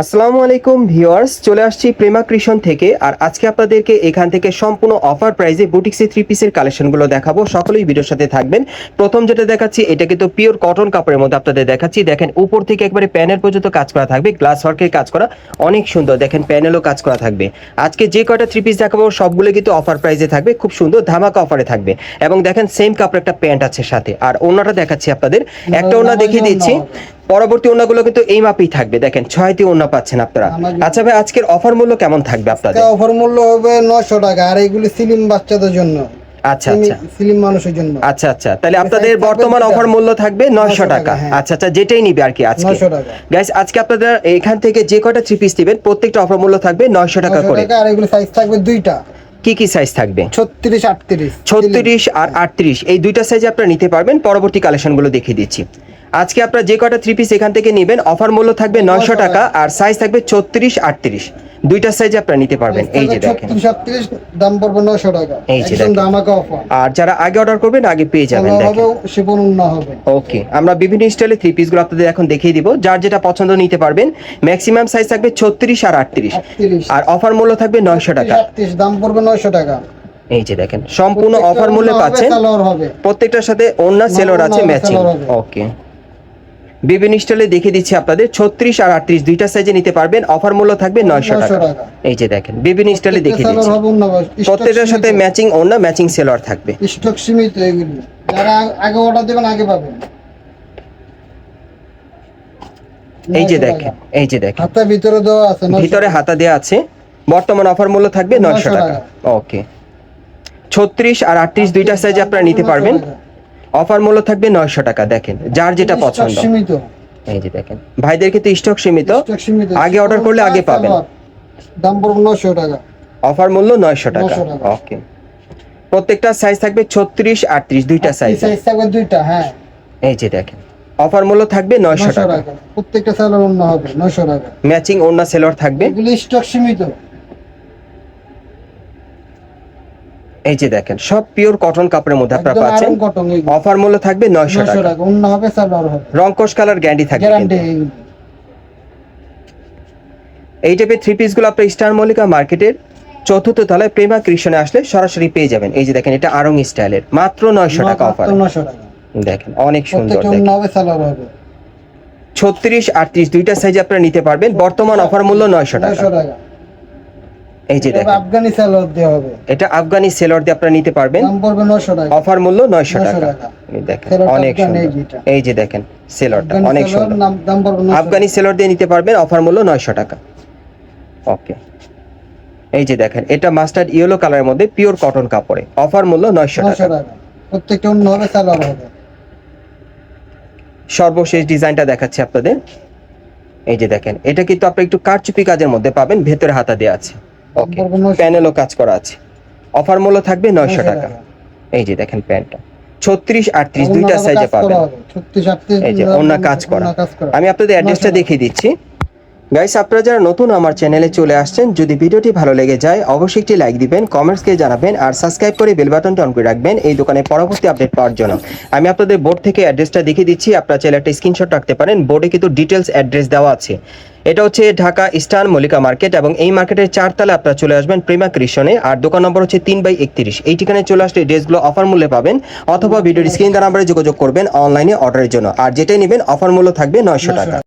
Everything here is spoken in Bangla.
আসসালামু আলাইকুম ভিউয়ার্স, চলে আসছি প্রেমা কৃষণ থেকে, আর আজকে আপনাদেরকে এখান থেকে সম্পূর্ণ অফার প্রাইসে বুটিক্সে থ্রি পিসের কালেকশনগুলো দেখাবো। সকলেই ভিডিওর সাথে থাকবেন। প্রথম যেটা দেখাচ্ছি, এটা কিন্তু পিওর কটন কাপড়ের মধ্যে আপনাদের দেখাচ্ছি। দেখেন, উপর থেকে একবারে প্যানেল পর্যন্ত কাজ করা থাকবে গ্লাস ওয়ার্কের কাজ করা অনেক সুন্দর। দেখেন, প্যানেলও কাজ করা থাকবে। আজকে যে কয়টা থ্রি পিস দেখাবো, সবগুলো কিন্তু অফার প্রাইসে থাকবে, খুব সুন্দর ধামাকা অফারে থাকবে। এবং দেখেন সেম কাপড় একটা প্যান্ট আছে সাথে। আর ওনাটা দেখাচ্ছি আপনাদের। একটা ওনা দেখিয়ে দিচ্ছি। পরবর্তী ওনাগুলো কিন্তু এই মাপেই থাকবে। দেখেন ছয়টি ওনা পাচ্ছেন আপনারা। আচ্ছা ভাই আজকের অফার মূল্য কেমন থাকবে আপনাদের? অফার মূল্য হবে নশো টাকা আর এইগুলি সিলিম বাচ্চাদের জন্য। আচ্ছা আচ্ছা। সিলিম মানুষের জন্য। আচ্ছা আচ্ছা। তাহলে আপনাদের বর্তমান। অফার মূল্য থাকবে নয়শো 900 টাকা হ্যাঁ। আচ্ছা আচ্ছা যেটাই নিবে আর কি আজকে। 900 টাকা। গাইস আজকে আপনাদের এখান থেকে যে কয়টা থ্রি পিস দিবেন প্রত্যেকটা অফার মূল্য থাকবে নয়শো টাকা করে। আর এগুলি সাইজ থাকবে দুইটা। কি কি সাইজ থাকবে? ছত্রিশ আটত্রিশ। ছত্রিশ আর আটত্রিশ। এই দুইটা সাইজে আপনারা নিতে পারবেন। পরবর্তী কালেকশনগুলো দেখিয়ে দিচ্ছি। আজকে আপনারা যে কটা থ্রি পিস এখান থেকে নেবেন অফার মূল্য থাকবে নয়শো টাকা আর সাইজ থাকবে ছত্রিশ আটত্রিশ। দুইটা সাইজে আপনারা নিতে পারবেন। এই যে দেখেন। দাম পড়বে নশো টাকা। এই যে অফার আর যারা আগে অর্ডার করবেন আগে পেয়ে যাবেন দেখেন। হবে ওকে আমরা বিভিন্ন স্টাইলে থ্রি পিসগুলো আপনাদের এখন দেখিয়ে দিব। যার যেটা পছন্দ নিতে পারবেন ম্যাক্সিমাম সাইজ থাকবে ছত্রিশ আর আটত্রিশ। আটত্রিশ। আর অফার মূল্য থাকবে নয়শো টাকা। আটত্রিশ দাম পড়বে নশো টাকা। এই যে দেখেন সম্পূর্ণ অফার মূল্যে পাচ্ছেন। প্রত্যেকটার সাথে অন্য সেলর আছে ম্যাচিং ওকে। বিভিন্ন স্টাইলে দেখিয়ে দিচ্ছি আপনাদের ছত্রিশ আর আটত্রিশ দুইটা সাইজে নিতে পারবেন। অফার মূল্য থাকবে নয়শো টাকা। এই যে দেখেন বিভিন্ন স্টাইলে দেখিয়ে দিচ্ছি। প্রত্যেকটার সাথে ম্যাচিং অন্য ম্যাচিং সেলর থাকবে। স্টক সীমিত এগুলি। যারা আগে অর্ডার দেবেন আগে পাবেন। এই যে দেখেন এই যে দেখেন। হাতের ভিতরে দেওয়া আছে ভিতরে হাতা দেওয়া আছে। বর্তমান অফার মূল্য থাকবে নয়শো টাকা। ওকে ছত্রিশ আর আটত্রিশ দুইটা সাইজে আপনারা নিতে পারবেন। অফার মূল্য থাকবে নয়শো টাকা দেখেন যার যেটা পছন্দ। এই যে দেখেন ভাইদেরকে তো স্টক সীমিত আগে order করলে আগে পাবেন। দাম পড়বে 900 টাকা। অফার মূল্য নয়শো টাকা ওকে প্রত্যেকটা সাইজ থাকবে ছত্রিশ আটত্রিশ দুইটা সাইজ সাইজ থাকবে দুইটা হ্যাঁ। এই যে দেখেন অফার মূল্য থাকবে নয়শো 900 টাকা। প্রত্যেকটা সালোয়ার অন্য হবে 900 টাকা। ম্যাচিং অন্য সেলর থাকবে। এগুলি স্টক সীমিত। এই যে দেখেন সব পিওর কটন কাপড়ের মধ্যে আপনারা পাচ্ছেন। অফার মূল্য থাকবে নয়শো 900 টাকা। অন্য হবে সালোয়ার হবে। রংকশ কালার গ্যারান্টি থাকবে গ্যারান্টি এই টাইপের থ্রি পিসগুলো আপনার স্টার মল্লিকা মার্কেটের চতুর্থ তলায় প্রেমা কৃষ্ণে আসলে সরাসরি পেয়ে যাবেন। এই যে দেখেন এটা আরং স্টাইলের মাত্র নয়শো টাকা অফার 900 দেখেন অনেক সুন্দর দেখেন। ছত্রিশ আটত্রিশ দুইটা সাইজ আপনারা নিতে পারবেন। বর্তমান অফার মূল্য নয়শো টাকা। 900 টাকা। এই যে দেখেন। আফগানি সালোয়ার দেওয়া হবে। এটা আফগানি সেলর দিয়ে আপনারা নিতে পারবেন। দাম পড়বে 900 টাকা। অফার মূল্য নয়শো 900 টাকা। এই দেখেন অনেক সুন্দর। এই যে দেখেন সেলরটা অনেক সুন্দর। দাম পড়বে আফগানি সেলর দিয়ে নিতে পারবেন অফার মূল্য নয়শো টাকা। ওকে। এই যে দেখেন এটা মাস্টার্ড ইয়েলো কালারের মধ্যে পিওর কটন কাপড়ে। অফার মূল্য নয়শো 900 টাকা। প্রত্যেকটা অন্য হবে সালোয়ার হবে। সর্বশেষ ডিজাইনটা দেখাচ্ছি আপনাদের। এই যে দেখেন এটা কিন্তু আপনি একটু কারচুপি কাজের মধ্যে পাবেন ভেতরে হাতা দেওয়া আছে। 900 প্যানেলও কাজ করা আছে। অফার মূল্য থাকবে নয়শো টাকা। এই যে দেখেন প্যান্টটা। ছত্রিশ আটত্রিশ দুইটা সাইজে পাবেন। হবে। 36 38 এই যে অন্য কাজ করা। আমি আপনাদের অ্যাড্রেসটা দেখিয়ে দিচ্ছি। গাইস আপনারা যারা নতুন আমার চ্যানেলে চলে আসছেন যদি ভিডিওটি ভালো লেগে যায় অবশ্যই একটি লাইক দিবেন কমেন্টসকে জানাবেন আর সাবস্ক্রাইব করে বেল বাটনটা অন করে রাখবেন এই দোকানে পরবর্তী আপডেট পাওয়ার জন্য। আমি আপনাদের বোর্ড থেকে অ্যাড্রেসটা দেখিয়ে দিচ্ছি আপনারা চাইলে একটা স্ক্রিনশট রাখতে পারেন বোর্ডে কিন্তু ডিটেলস অ্যাড্রেস দেওয়া আছে। এটা হচ্ছে ঢাকা ইস্টার্ন মল্লিকা মার্কেট এবং এই মার্কেটের চারতলা আপনারা চলে আসবেন প্রেমা কৃষণে আর দোকান নম্বর হচ্ছে তিন বাই একত্রিশ। এই ঠিকানায় চলে আসলে ড্রেসগুলো অফার মূল্যে পাবেন অথবা ভিডিওর স্ক্রিন দ্বারা নাম্বারে যোগাযোগ করবেন অনলাইনে অর্ডারের জন্য। আর যেটাই নেবেন অফার মূল্য থাকবে নয়শো টাকা।